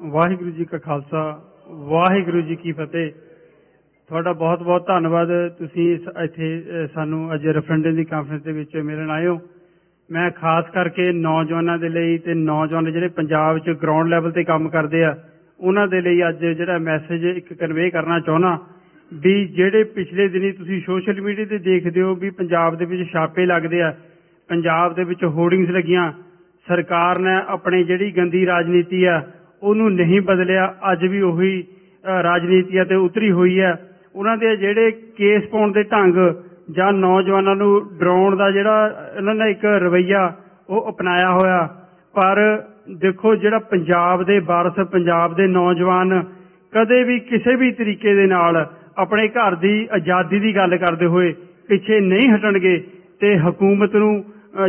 ਵਾਹਿਗੁਰੂ ਜੀ ਕਾ ਖਾਲਸਾ, ਵਾਹਿਗੁਰੂ ਜੀ ਕੀ ਫਤਿਹ। ਤੁਹਾਡਾ ਬਹੁਤ ਬਹੁਤ ਧੰਨਵਾਦ। ਤੁਸੀਂ ਇੱਥੇ ਸਾਨੂੰ ਅੱਜ ਰੈਫਰੈਂਡਮ ਦੀ ਕਾਨਫਰੰਸ ਦੇ ਵਿੱਚ ਮਿਲਣ ਆਏ ਹੋ। ਮੈਂ ਖਾਸ ਕਰਕੇ ਨੌਜਵਾਨਾਂ ਦੇ ਲਈ ਤੇ ਨੌਜਵਾਨ ਜਿਹੜੇ ਪੰਜਾਬ 'ਚ ਗਰਾਊਂਡ ਲੈਵਲ ਤੇ ਕੰਮ ਕਰਦੇ ਆ, ਉਹਨਾਂ ਦੇ ਲਈ ਅੱਜ ਜਿਹੜਾ ਮੈਸੇਜ ਇੱਕ ਕਨਵੇ ਕਰਨਾ ਚਾਹੁੰਦਾ ਵੀ ਜਿਹੜੇ ਪਿਛਲੇ ਦਿਨੀ ਤੁਸੀਂ ਸੋਸ਼ਲ ਮੀਡੀਆ ਤੇ ਦੇਖਦੇ ਹੋ ਵੀ ਪੰਜਾਬ ਦੇ ਵਿੱਚ ਛਾਪੇ ਲੱਗਦੇ ਆ, ਪੰਜਾਬ ਦੇ ਵਿੱਚ ਹੋਰਡਿੰਗਸ ਲੱਗੀਆਂ, ਸਰਕਾਰ ਨੇ ਆਪਣੀ ਜਿਹੜੀ ਗੰਦੀ ਰਾਜਨੀਤੀ ਆ ਉਹਨੂੰ ਨਹੀਂ ਬਦਲਿਆ, ਅੱਜ ਵੀ ਉਹੀ ਰਾਜਨੀਤੀਆਂ ਤੇ ਉਤਰੀ ਹੋਈ ਹੈ। ਉਹਨਾਂ ਦੇ ਜਿਹੜੇ ਕੇਸ ਪਾਉਣ ਦੇ ਢੰਗ ਜਾਂ ਨੌਜਵਾਨਾਂ ਨੂੰ ਡਰਾਉਣ ਦਾ ਜਿਹੜਾ ਇਹਨਾਂ ਨੇ ਇੱਕ ਰਵਈਆ ਉਹ ਅਪਣਾਇਆ ਹੋਇਆ। ਪਰ ਦੇਖੋ ਜਿਹੜਾ ਪੰਜਾਬ ਦੇ ਵਾਰਸ, ਪੰਜਾਬ ਦੇ ਨੌਜਵਾਨ ਕਦੇ ਵੀ ਕਿਸੇ ਵੀ ਤਰੀਕੇ ਦੇ ਨਾਲ ਆਪਣੇ ਘਰ ਦੀ ਆਜ਼ਾਦੀ ਦੀ ਗੱਲ ਕਰਦੇ ਹੋਏ ਪਿੱਛੇ ਨਹੀਂ ਹਟਣਗੇ ਤੇ ਹਕੂਮਤ ਨੂੰ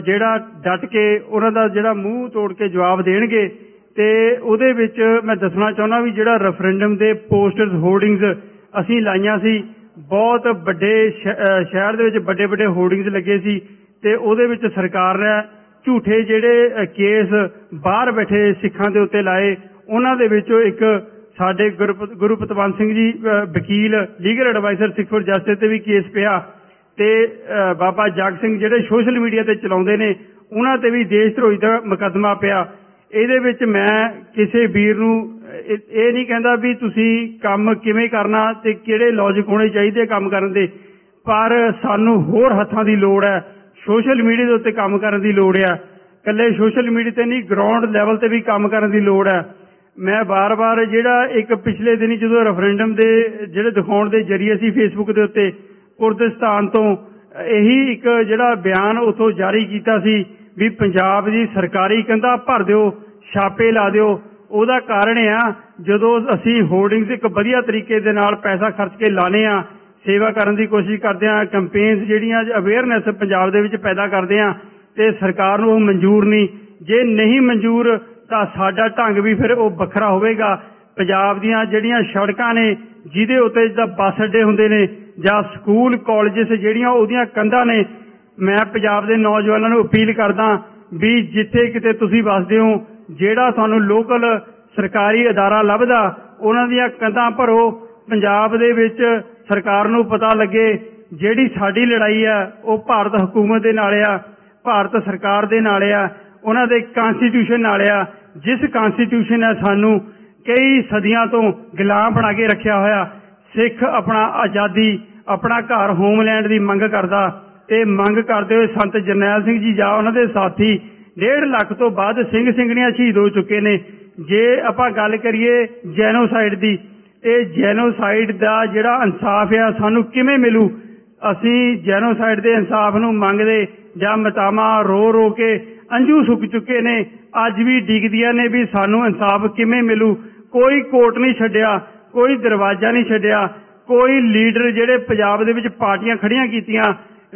ਜਿਹੜਾ ਡਟ ਕੇ ਉਹਨਾਂ ਦਾ ਜਿਹੜਾ ਮੂੰਹ ਤੋੜ ਕੇ ਜਵਾਬ ਦੇਣਗੇ ਤੇ ਉਹਦੇ ਵਿੱਚ ਮੈਂ ਦੱਸਣਾ ਚਾਹੁੰਦਾ ਵੀ ਜਿਹੜਾ ਰੈਫਰੈਂਡਮ ਦੇ ਪੋਸਟਰਸ ਹੋਰਡਿੰਗਸ ਅਸੀਂ ਲਾਈਆਂ ਸੀ, ਬਹੁਤ ਵੱਡੇ ਸ਼- ਸ਼ਹਿਰ ਦੇ ਵਿੱਚ ਵੱਡੇ ਵੱਡੇ ਹੋਰਡਿੰਗਸ ਲੱਗੇ ਸੀ ਤੇ ਉਹਦੇ ਵਿੱਚ ਸਰਕਾਰ ਨੇ ਝੂਠੇ ਜਿਹੜੇ ਕੇਸ ਬਾਹਰ ਬੈਠੇ ਸਿੱਖਾਂ ਦੇ ਉੱਤੇ ਲਾਏ, ਉਹਨਾਂ ਦੇ ਵਿੱਚੋਂ ਇੱਕ ਸਾਡੇ ਗੁਰਪ- ਗੁਰਪਤਵੰਤ ਸਿੰਘ ਜੀ ਵਕੀਲ legal adviser Sikh for justice ਤੇ ਵੀ ਕੇਸ ਪਿਆ ਤੇ ਬਾਬਾ ਜਗ ਸਿੰਘ ਜਿਹੜੇ ਸੋਸ਼ਲ ਮੀਡੀਆ ਤੇ ਚਲਾਉਂਦੇ ਨੇ, ਉਹਨਾਂ ਤੇ ਵੀ ਦੇਸ਼ ਧਰੋਹੀ ਦਾ ਮੁਕੱਦਮਾ ਪਿਆ। ਇਹਦੇ ਵਿੱਚ ਮੈਂ ਕਿਸੇ ਵੀਰ ਨੂੰ, ਇਹ ਨਹੀਂ ਕਹਿੰਦਾ ਵੀ ਤੁਸੀਂ ਕੰਮ ਕਿਵੇਂ ਕਰਨਾ ਤੇ ਕਿਹੜੇ ਲੌਜੀਕ ਹੋਣੇ ਚਾਹੀਦੇ ਕੰਮ ਕਰਨ ਦੇ, ਪਰ ਸਾਨੂੰ ਹੋਰ ਹੱਥਾਂ ਦੀ ਲੋੜ ਹੈ ਸੋਸ਼ਲ ਮੀਡੀਆ ਦੇ ਉੱਤੇ ਕੰਮ ਕਰਨ ਦੀ ਲੋੜ ਹੈ ਇਕੱਲੇ ਸੋਸ਼ਲ ਮੀਡੀਆ ਤੇ ਨਹੀਂ ਗਰਾਊਂਡ ਲੈਵਲ ਤੇ ਵੀ ਕੰਮ ਕਰਨ ਦੀ ਲੋੜ ਹੈ। ਮੈਂ ਬਾਰ-ਬਾਰ ਜਿਹੜਾ ਇੱਕ ਪਿਛਲੇ ਦਿਨੀ ਜਦੋਂ ਰੈਫਰੈਂਡਮ ਦੇ ਜਿਹੜੇ ਦਿਖਾਉਣ ਦੇ ਜਰੀਏ ਸੀ ਫੇਸਬੁੱਕ ਦੇ ਉੱਤੇ ਕੁਰਦਿਸਤਾਨ ਤੋਂ, ਇਹੀ ਇੱਕ ਜਿਹੜਾ ਬਿਆਨ ਉਥੋਂ ਜਾਰੀ ਕੀਤਾ ਸੀ ਵੀ ਪੰਜਾਬ ਦੀ ਸਰਕਾਰੀ ਕੰਧਾਂ ਭਰ ਦਿਓ, ਛਾਪੇ ਲਾ ਦਿਓ। ਉਹਦਾ ਕਾਰਨ ਆ, ਜਦੋਂ ਅਸੀਂ ਹੋਰਡਿੰਗਸ ਇੱਕ ਵਧੀਆ ਤਰੀਕੇ ਦੇ ਨਾਲ ਪੈਸਾ ਖਰਚ ਕੇ ਲਾਣੇ ਆ ਸੇਵਾ ਕਰਨ ਦੀ ਕੋਸ਼ਿਸ਼ ਕਰਦੇ ਆ ਕੈਂਪੇਨਸ ਜਿਹੜੀਆਂ ਅਵੇਅਰਨੈਸ ਪੰਜਾਬ ਦੇ ਵਿੱਚ ਪੈਦਾ ਕਰਦੇ ਆ ਤੇ ਸਰਕਾਰ ਨੂੰ ਉਹ ਮਨਜ਼ੂਰ ਨਹੀਂ। ਜੇ ਨਹੀਂ ਮਨਜ਼ੂਰ, ਤਾਂ ਸਾਡਾ ਢੰਗ ਵੀ ਫਿਰ ਉਹ ਵੱਖਰਾ ਹੋਵੇਗਾ। ਪੰਜਾਬ ਦੀਆਂ ਜਿਹੜੀਆਂ ਸੜਕਾਂ ਨੇ, ਜਿਹਦੇ ਉੱਤੇ ਜਿੱਦਾਂ ਬੱਸ ਅੱਡੇ ਹੁੰਦੇ ਨੇ ਜਾਂ ਸਕੂਲ, ਕਾਲਜਸ ਜਿਹੜੀਆਂ ਉਹਦੀਆਂ ਕੰਧਾਂ ਨੇ ਮੈਂ ਪੰਜਾਬ ਦੇ ਨੌਜਵਾਨਾਂ ਨੂੰ ਅਪੀਲ ਕਰਦਾ ਵੀ ਜਿੱਥੇ ਕਿਤੇ ਤੁਸੀਂ ਵਸਦੇ ਹੋ, ਜਿਹੜਾ ਤੁਹਾਨੂੰ ਲੋਕਲ ਸਰਕਾਰੀ ਅਦਾਰਾ ਲੱਭਦਾ, ਉਹਨਾਂ ਦੀਆਂ ਕੰਧਾਂ ਭਰੋ। ਪੰਜਾਬ ਦੇ ਵਿੱਚ ਸਰਕਾਰ ਨੂੰ ਪਤਾ ਲੱਗੇ, ਜਿਹੜੀ ਸਾਡੀ ਲੜਾਈ ਆ, ਉਹ ਭਾਰਤ ਹਕੂਮਤ ਦੇ ਨਾਲ ਆ, ਭਾਰਤ ਸਰਕਾਰ ਦੇ ਨਾਲ ਆ, ਉਹਨਾਂ ਦੇ ਕਨਸਟੀਟਿਊਸ਼ਨ ਨਾਲ ਆ। ਜਿਸ ਕਨਸਟੀਟਿਊਸ਼ਨ ਨੇ ਸਾਨੂੰ ਕਈ ਸਦੀਆਂ ਤੋਂ ਗੁਲਾਮ ਬਣਾ ਕੇ ਰੱਖਿਆ ਹੋਇਆ, ਸਿੱਖ ਆਪਣਾ ਆਜ਼ਾਦੀ, ਆਪਣਾ ਘਰ ਹੋਮਲੈਂਡ ਦੀ ਮੰਗ ਕਰਦਾ ਤੇ ਮੰਗ ਕਰਦੇ ਹੋਏ ਸੰਤ ਜਰਨੈਲ ਸਿੰਘ ਜੀ ਜਾਂ ਉਹਨਾਂ ਦੇ ਸਾਥੀ 1.5 ਲੱਖ ਤੋਂ ਬਾਅਦ ਸਿੰਘ ਸਿੰਘਣੀਆਂ ਸ਼ਹੀਦ ਹੋ ਚੁੱਕੇ ਨੇ। ਜੇ ਆਪਾਂ ਗੱਲ ਕਰੀਏ ਜੈਨੋਸਾਈਡ ਦੀ, ਇਹ ਜੈਨੋਸਾਈਡ ਦਾ ਜਿਹੜਾ ਇਨਸਾਫ ਆ, ਸਾਨੂੰ ਕਿਵੇਂ ਮਿਲੂ? ਅਸੀਂ ਜੈਨੋਸਾਈਡ ਦੇ ਇਨਸਾਫ ਨੂੰ ਮੰਗਦੇ ਜਾਂ ਮਤਾਮਾ ਰੋ ਰੋ ਕੇ ਅੰਜੂ ਸੁੱਕ ਚੁੱਕੇ ਨੇ। ਅੱਜ ਵੀ ਡਿੱਗਦੀਆਂ ਨੇ ਵੀ ਸਾਨੂੰ ਇਨਸਾਫ ਕਿਵੇਂ ਮਿਲੂ? ਕੋਈ ਕੋਰਟ ਨਹੀਂ ਛੱਡਿਆ, ਕੋਈ ਦਰਵਾਜ਼ਾ ਨਹੀਂ ਛੱਡਿਆ, ਕੋਈ ਲੀਡਰ ਜਿਹੜੇ ਪੰਜਾਬ ਦੇ ਵਿੱਚ ਪਾਰਟੀਆਂ ਖੜੀਆਂ ਕੀਤੀਆਂ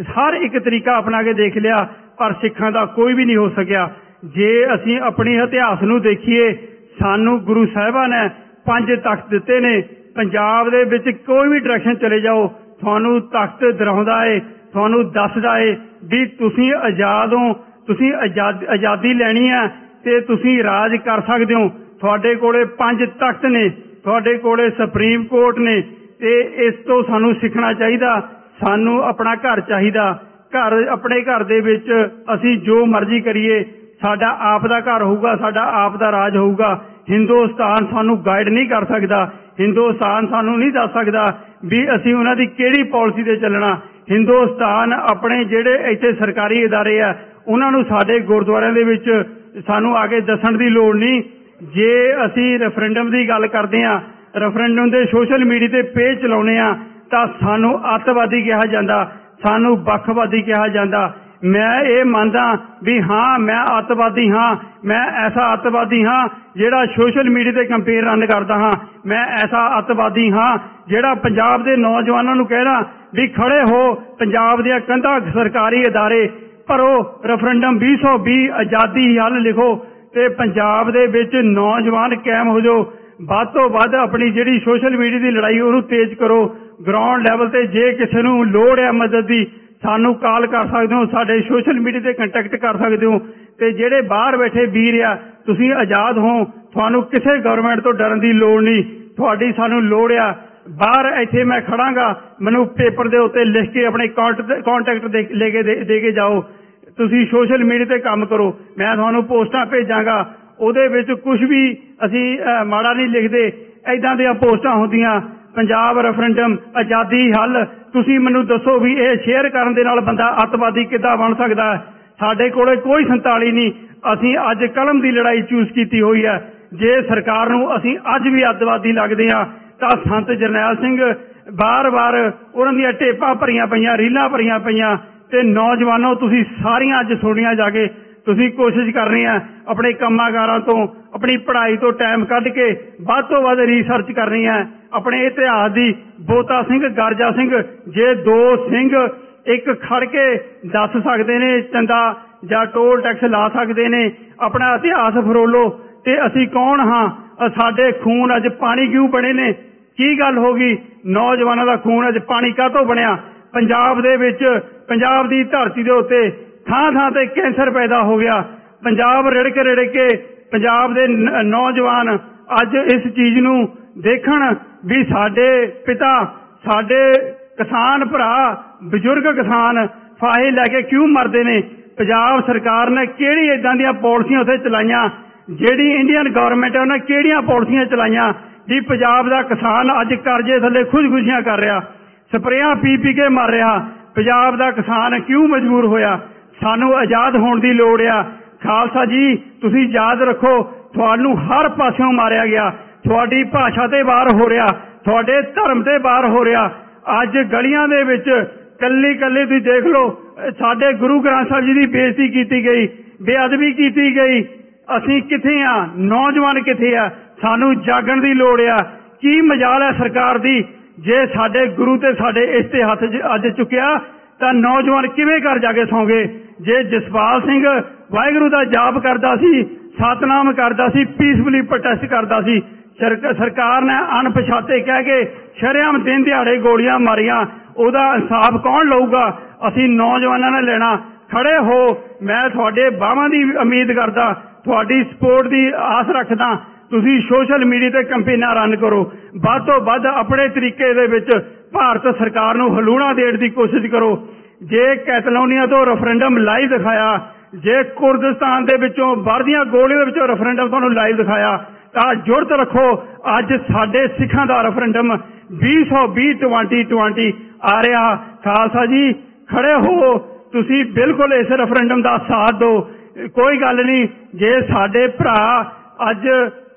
ਹਰ ਇੱਕ ਤਰੀਕਾ ਅਪਣਾ ਕੇ ਦੇਖ ਲਿਆ, ਪਰ ਸਿੱਖਾਂ ਦਾ ਕੋਈ ਵੀ ਨਹੀਂ ਹੋ ਸਕਿਆ। ਜੇ ਅਸੀਂ ਆਪਣੇ ਇਤਿਹਾਸ ਨੂੰ ਦੇਖੀਏ, ਸਾਨੂੰ ਗੁਰੂ ਸਾਹਿਬਾਨ ਨੇ ਪੰਜ ਤਖਤ ਦਿੱਤੇ ਨੇ। ਪੰਜਾਬ ਦੇ ਵਿੱਚ ਕੋਈ ਵੀ ਡਾਇਰੈਕਸ਼ਨ ਚਲੇ ਜਾਓ, ਤੁਹਾਨੂੰ ਤਖਤ ਦਰਾਉਂਦਾ ਏ, ਤੁਹਾਨੂੰ ਦੱਸਦਾ ਏ ਵੀ ਤੁਸੀਂ ਆਜ਼ਾਦ ਹੋ, ਤੁਸੀਂ ਆਜ਼ਾਦ- ਆਜ਼ਾਦੀ ਲੈਣੀ ਹੈ ਤੇ ਤੁਸੀਂ ਰਾਜ ਕਰ ਸਕਦੇ ਹੋ। ਤੁਹਾਡੇ ਕੋਲੇ ਪੰਜ ਤਖਤ ਨੇ, ਤੁਹਾਡੇ ਕੋਲੇ ਸੁਪਰੀਮ ਕੋਰਟ ਨੇ ਤੇ ਇਸ ਤੋਂ ਸਾਨੂੰ ਸਿੱਖਣਾ ਚਾਹੀਦਾ। ਸਾਨੂੰ ਆਪਣਾ ਘਰ ਚਾਹੀਦਾ ਘਰ ਆਪਣੇ ਘਰ ਦੇ ਵਿੱਚ ਅਸੀਂ ਜੋ ਮਰਜ਼ੀ ਕਰੀਏ ਸਾਡਾ ਆਪ ਦਾ ਘਰ ਹੋਊਗਾ ਸਾਡਾ ਆਪ ਦਾ ਰਾਜ ਹੋਊਗਾ ਹਿੰਦੁਸਤਾਨ ਸਾਨੂੰ ਗਾਈਡ ਨਹੀਂ ਕਰ ਸਕਦਾ ਹਿੰਦੁਸਤਾਨ ਸਾਨੂੰ ਨਹੀਂ ਦੱਸ ਸਕਦਾ ਵੀ ਅਸੀਂ ਉਹਨਾਂ ਦੀ ਕਿਹੜੀ ਪਾਲਿਸੀ ਤੇ ਚੱਲਣਾ ਹਿੰਦੁਸਤਾਨ ਆਪਣੇ ਜਿਹੜੇ ਇੱਥੇ ਸਰਕਾਰੀ ادارے ਆ ਉਹਨਾਂ ਨੂੰ ਸਾਡੇ ਗੁਰਦੁਆਰਿਆਂ ਦੇ ਵਿੱਚ ਸਾਨੂੰ ਆ ਕੇ ਦੱਸਣ ਦੀ ਲੋੜ ਨਹੀਂ ਜੇ ਅਸੀਂ ਰੈਫਰੈਂਡਮ ਦੀ ਗੱਲ ਕਰਦੇ ਆ ਰੈਫਰੈਂਡਮ ਦੇ ਸੋਸ਼ਲ ਮੀਡੀਆ ਤੇ ਪੇਜ ਚਲਾਉਨੇ ਆ ਤਾਂ ਸਾਨੂੰ ਅੱਤਵਾਦੀ ਕਿਹਾ ਜਾਂਦਾ ਸਾਨੂੰ ਵੱਖਵਾਦੀ ਕਿਹਾ ਜਾਂਦਾ ਮੈਂ ਇਹ ਮੰਨਦਾ ਵੀ ਹਾਂ ਮੈਂ ਅੱਤਵਾਦੀ ਹਾਂ ਮੈਂ ਐਸਾ ਅੱਤਵਾਦੀ ਹਾਂ ਜਿਹੜਾ ਸੋਸ਼ਲ ਮੀਡੀਆ ਤੇ ਕੰਪੇਨ ਰਨ ਕਰਦਾ ਹਾਂ ਮੈਂ ਐਸਾ ਅੱਤਵਾਦੀ ਹਾਂ ਜਿਹੜਾ ਪੰਜਾਬ ਦੇ ਨੌਜਵਾਨਾਂ ਨੂੰ ਕਹਿਣਾ ਵੀ ਖੜੇ ਹੋ ਪੰਜਾਬ ਦੀਆਂ ਕੰਧਾਂ ਸਰਕਾਰੀ ادارے ਭਰੋ ਰੈਫਰੈਂਡਮ 2020 ਆਜ਼ਾਦੀ ਹੱਲ ਲਿਖੋ ਤੇ ਪੰਜਾਬ ਦੇ ਵਿੱਚ ਨੌਜਵਾਨ ਕਾਇਮ ਹੋ ਜਾਓ ਵੱਧ ਤੋਂ ਵੱਧ ਆਪਣੀ ਜਿਹੜੀ ਸੋਸ਼ਲ ਮੀਡੀਆ ਦੀ ਲੜਾਈ ਉਹਨੂੰ ਤੇਜ਼ ਕਰੋ ਗਰਾਊਂਡ ਲੈਵਲ ਤੇ ਜੇ ਕਿਸੇ ਨੂੰ ਲੋੜ ਹੈ ਮਦਦ ਦੀ, ਸਾਨੂੰ ਕਾਲ ਕਰ ਸਕਦੇ ਹੋ, ਸਾਡੇ ਸੋਸ਼ਲ ਮੀਡੀਆ ਤੇ ਕੰਟੈਕਟ ਕਰ ਸਕਦੇ ਹੋ ਤੇ ਜਿਹੜੇ ਬਾਹਰ ਬੈਠੇ ਵੀਰ ਆ, ਤੁਸੀਂ ਆਜ਼ਾਦ ਹੋ, ਤੁਹਾਨੂੰ ਕਿਸੇ ਗਵਰਨਮੈਂਟ ਤੋਂ ਡਰਨ ਦੀ ਲੋੜ ਨਹੀਂ, ਤੁਹਾਡੀ ਸਾਨੂੰ ਲੋੜ ਆ। ਬਾਹਰ ਇੱਥੇ ਮੈਂ ਖੜਾਂਗਾ, ਮੈਨੂੰ ਪੇਪਰ ਦੇ ਉੱਤੇ ਲਿਖ ਕੇ ਆਪਣੇ ਕੰਟੈਕਟ ਲੈ ਕੇ ਦੇ ਦੇ ਕੇ ਜਾਓ। ਤੁਸੀਂ ਸੋਸ਼ਲ ਮੀਡੀਆ ਤੇ ਕੰਮ ਕਰੋ, ਮੈਂ ਤੁਹਾਨੂੰ ਪੋਸਟਾਂ ਭੇਜਾਂਗਾ। ਉਹਦੇ ਵਿੱਚ ਕੁਝ ਵੀ ਅਸੀਂ ਮਾੜਾ ਨਹੀਂ ਲਿਖਦੇ ਐਦਾਂ ਦੀਆਂ ਪੋਸਟਾਂ ਹੁੰਦੀਆਂ। ਪੰਜਾਬ ਰੈਫਰੈਂਡਮ ਆਜ਼ਾਦੀ ਹੱਲ। ਤੁਸੀਂ ਮੈਨੂੰ ਦੱਸੋ ਵੀ ਇਹ ਸ਼ੇਅਰ ਕਰਨ ਦੇ ਨਾਲ ਬੰਦਾ ਅੱਤਵਾਦੀ ਕਿੱਦਾਂ ਬਣ ਸਕਦਾ ਹੈ? ਸਾਡੇ ਕੋਲੇ ਕੋਈ 47 ਨਹੀਂ। ਅਸੀਂ ਅੱਜ ਕਲਮ ਦੀ ਲੜਾਈ ਚੂਜ਼ ਕੀਤੀ ਹੋਈ ਹੈ। ਜੇ ਸਰਕਾਰ ਨੂੰ ਅਸੀਂ ਅੱਜ ਵੀ ਅੱਤਵਾਦੀ ਲੱਗਦੇ ਹਾਂ, ਤਾਂ ਸੰਤ ਜਰਨੈਲ ਸਿੰਘ ਬਾਰ-ਬਾਰ ਉਹਨਾਂ ਦੀਆਂ ਟੇਪਾਂ ਭਰੀਆਂ ਪਈਆਂ, ਰੀਲਾਂ ਭਰੀਆਂ ਪਈਆਂ ਤੇ ਨੌਜਵਾਨੋ, ਤੁਸੀਂ ਸਾਰੀਆਂ ਅੱਜ ਸੁਣੀਆਂ ਜਾ ਕੇ ਤੁਸੀਂ ਕੋਸ਼ਿਸ਼ ਕਰਨੀ ਆ ਆਪਣੇ ਕੰਮਾਂਕਾਰਾਂ ਤੋਂ ਆਪਣੀ ਪੜ੍ਹਾਈ ਤੋਂ ਟਾਈਮ ਕੱਢ ਕੇ ਵੱਧ ਤੋਂ ਵੱਧ ਰਿਸਰਚ ਕਰਨੀ ਹੈ। ਆਪਣੇ ਇਤਿਹਾਸ ਦੀ ਬੋਤਾ ਸਿੰਘ, ਗਰਜਾ ਸਿੰਘ, ਜੇ ਦੋ ਸਿੰਘ ਇੱਕ ਖੜ ਕੇ ਦੱਸ ਸਕਦੇ ਨੇ, ਚੰਦਾ ਜਾਂ ਟੋਲ ਟੈਕਸ ਲਾ ਸਕਦੇ ਨੇ, ਆਪਣਾ ਇਤਿਹਾਸ ਫਰੋਲੋ ਤੇ ਅਸੀਂ ਕੌਣ ਹਾਂ? ਸਾਡੇ ਖੂਨ ਅੱਜ ਪਾਣੀ ਕਿਉਂ ਬਣੇ ਨੇ? ਕੀ ਗੱਲ ਹੋ ਗਈ? ਨੌਜਵਾਨਾਂ ਦਾ ਖੂਨ ਅੱਜ ਪਾਣੀ ਕਾਹਤੋਂ ਬਣਿਆ? ਪੰਜਾਬ ਦੇ ਵਿੱਚ, ਪੰਜਾਬ ਦੀ ਧਰਤੀ ਦੇ ਉੱਤੇ ਥਾਂ ਥਾਂ ਤੇ ਕੈਂਸਰ ਪੈਦਾ ਹੋ ਗਿਆ। ਪੰਜਾਬ ਰਿੜਕ ਰਿੜਕ ਕੇ ਪੰਜਾਬ ਦੇ ਨੌਜਵਾਨ ਅੱਜ ਇਸ ਚੀਜ਼ ਨੂੰ ਦੇਖਣ ਵੀ ਸਾਡੇ ਪਿਤਾ, ਸਾਡੇ ਕਿਸਾਨ ਭਰਾ, ਬਜ਼ੁਰਗ ਕਿਸਾਨ ਫਾਹੇ ਲੈ ਕੇ ਕਿਉਂ ਮਰਦੇ ਨੇ? ਪੰਜਾਬ ਸਰਕਾਰ ਨੇ ਕਿਹੜੀ ਇਦਾਂ ਦੀਆਂ ਪਾਲਿਸੀਆਂ ਉੱਥੇ ਚਲਾਈਆਂ? ਜਿਹੜੀ ਇੰਡੀਅਨ ਗਵਰਨਮੈਂਟ ਹੈ, ਉਹਨੇ ਕਿਹੜੀਆਂ ਪਾਲਿਸੀਆਂ ਚਲਾਈਆਂ? ਵੀ ਪੰਜਾਬ ਦਾ ਕਿਸਾਨ ਅੱਜ ਕਰਜ਼ੇ ਥੱਲੇ ਖੁਦਕੁਸ਼ੀਆਂ ਕਰ ਰਿਹਾ। ਸਪਰੇਆਂ ਪੀ ਪੀ ਕੇ ਮਰ ਰਿਹਾ। ਪੰਜਾਬ ਦਾ ਕਿਸਾਨ ਕਿਉਂ ਮਜਬੂਰ ਹੋਇਆ? ਸਾਨੂੰ ਆਜ਼ਾਦ ਹੋਣ ਦੀ ਲੋੜ ਆ। ਖਾਲਸਾ ਜੀ, ਤੁਸੀਂ ਯਾਦ ਰੱਖੋ, ਤੁਹਾਨੂੰ ਹਰ ਪਾਸਿਓਂ ਮਾਰਿਆ ਗਿਆ। ਤੁਹਾਡੀ ਭਾਸ਼ਾ ਤੇ ਬਾਹਰ ਹੋ ਰਿਹਾ, ਤੁਹਾਡੇ ਧਰਮ ਤੇ ਬਾਹਰ ਹੋ ਰਿਹਾ। ਅੱਜ ਗਲੀਆਂ ਦੇ ਵਿੱਚ ਕੱਲੀ ਕੱਲੀ ਤੁਸੀਂ ਦੇਖ ਲਓ, ਸਾਡੇ ਗੁਰੂ ਗ੍ਰੰਥ ਸਾਹਿਬ ਜੀ ਦੀ ਬੇਇੱਜ਼ਤੀ ਕੀਤੀ ਗਈ, ਬੇਅਦਬੀ ਕੀਤੀ ਗਈ। ਅਸੀਂ ਕਿੱਥੇ ਆ? ਨੌਜਵਾਨ ਕਿੱਥੇ ਆ? ਸਾਨੂੰ ਜਾਗਣ ਦੀ ਲੋੜ ਆ। ਕੀ ਮਜਾਲ ਹੈ ਸਰਕਾਰ ਦੀ? ਜੇ ਸਾਡੇ ਗੁਰੂ ਤੇ ਸਾਡੇ ਇਸ ਤੇ ਹੱਥ ਅੱਜ ਚੁੱਕਿਆ, ਤਾਂ ਨੌਜਵਾਨ ਕਿਵੇਂ ਘਰ ਜਾ ਕੇ ਸੌਂਗੇ? ਜੇ ਜਸਪਾਲ ਸਿੰਘ ਵਾਹਿਗੁਰੂ ਦਾ ਜਾਪ ਕਰਦਾ ਸੀ, ਸਤਨਾਮ ਕਰਦਾ ਸੀ ਪੀਸਫੁਲੀ ਪ੍ਰੋਟੈਸਟ ਕਰਦਾ ਸੀ ਸਰਕਾਰ ਨੇ ਅਣਪਛਾਤੇ ਕਹਿ ਕੇ ਸ਼ਰੇਆਮ ਦਿਨ ਦਿਹਾੜੇ ਗੋਲੀਆਂ ਮਾਰੀਆਂ, ਉਹਦਾ ਇਨਸਾਫ ਕੌਣ ਲਊਗਾ? ਅਸੀਂ ਨੌਜਵਾਨਾਂ ਨੇ ਲੈਣਾ। ਖੜੇ ਹੋ, ਮੈਂ ਤੁਹਾਡੇ ਬਾਹਾਂ ਦੀ ਉਮੀਦ ਕਰਦਾ, ਤੁਹਾਡੀ ਸਪੋਰਟ ਦੀ ਆਸ ਰੱਖਦਾ। ਤੁਸੀਂ ਸੋਸ਼ਲ ਮੀਡੀਆ ਤੇ ਕੰਪੇਨਾਂ ਰਨ ਕਰੋ। ਵੱਧ ਤੋਂ ਵੱਧ ਆਪਣੇ ਤਰੀਕੇ ਦੇ ਵਿੱਚ ਭਾਰਤ ਸਰਕਾਰ ਨੂੰ ਹਲੂਣਾ ਦੇਣ ਦੀ ਕੋਸ਼ਿਸ਼ ਕਰੋ। ਜੇ ਕੈਟਲੋਨੀਆ ਤੋਂ ਰੈਫਰੈਂਡਮ ਲਾਈਵ ਦਿਖਾਇਆ, ਜੇ ਕੁਰਦਿਸਤਾਨ ਦੇ ਵਿੱਚੋਂ ਵਰਦੀਆਂ ਗੋਲੀਆਂ ਦੇ ਵਿੱਚੋਂ ਰੈਫਰੈਂਡਮ ਤੁਹਾਨੂੰ ਲਾਈਵ ਦਿਖਾਇਆ, ਤਾਂ ਜੁਰਤ ਰੱਖੋ, ਅੱਜ ਸਾਡੇ ਸਿੱਖਾਂ ਦਾ ਰੈਫਰੈਂਡਮ 2020 2020 ਆ ਰਿਹਾ। ਖਾਲਸਾ ਜੀ, ਖੜੇ ਹੋ। ਤੁਸੀਂ ਬਿਲਕੁਲ ਇਸ ਰੈਫਰੈਂਡਮ ਦਾ ਸਾਥ ਦਿਓ। ਕੋਈ ਗੱਲ ਨਹੀਂ, ਜੇ ਸਾਡੇ ਭਰਾ ਅੱਜ